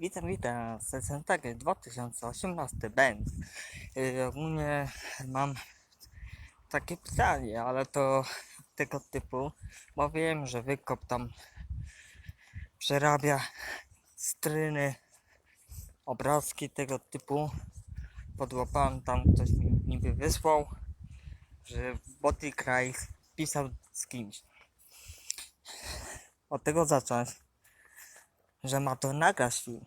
Witam, witam. Sesja tak, 2018 Benz. Yy, ogólnie mam takie pytanie, ale to tego typu, bo wiem, że wykop tam przerabia stryny, obrazki tego typu. Podłapałem tam, ktoś mi niby wysłał, że Boty Kraj pisał z kimś. Od tego zacząć że ma to nagrać film,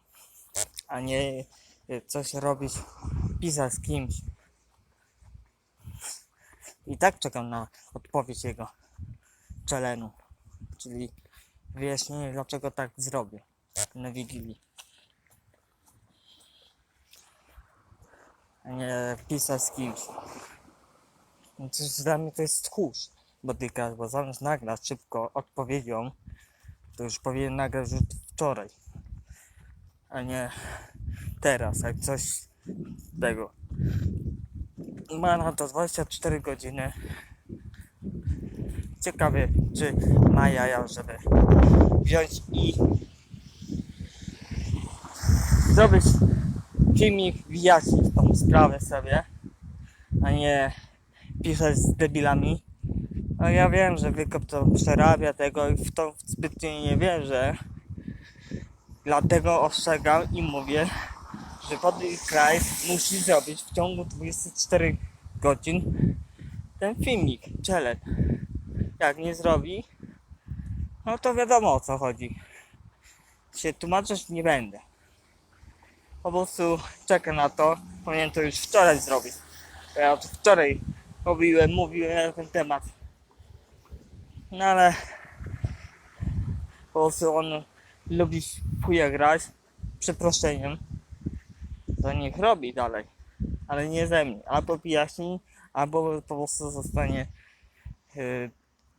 a nie y, coś robić, pisać z kimś. I tak czekam na odpowiedź jego czelenu, czyli wyjaśnienie dlaczego tak zrobił na Wigilii. A nie pisać z kimś. No to jest- dla mnie to jest tchórz, bo ty bo zamiast nagrać szybko odpowiedzią, to już powinien nagrać już wczoraj, a nie teraz, jak coś tego. Ma na to 24 godziny. Ciekawie, czy ma jaja, żeby wziąć i zrobić filmik, wyjaśnić tą sprawę sobie, a nie pisać z debilami. No ja wiem, że wykop to przerabia tego i w to zbytnio nie wierzę. Dlatego ostrzegam i mówię, że Podry Kraj musi zrobić w ciągu 24 godzin ten filmik, challenge. Jak nie zrobi, no to wiadomo o co chodzi. Się tłumaczyć nie będę. Po prostu czekam na to. Powinien to już wczoraj zrobić. Ja to wczoraj robiłem, mówiłem na ten temat. No ale po prostu on lubi w chuja grać, przeproszeniem, to niech robi dalej, ale nie ze mnie. Albo wyjaśni, albo po prostu zostanie yy,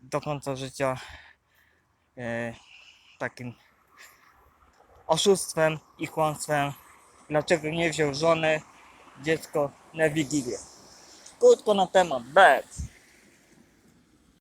do końca życia yy, takim oszustwem i kłamstwem. Dlaczego nie wziął żony, dziecko na Wigilię? Krótko na temat, bez.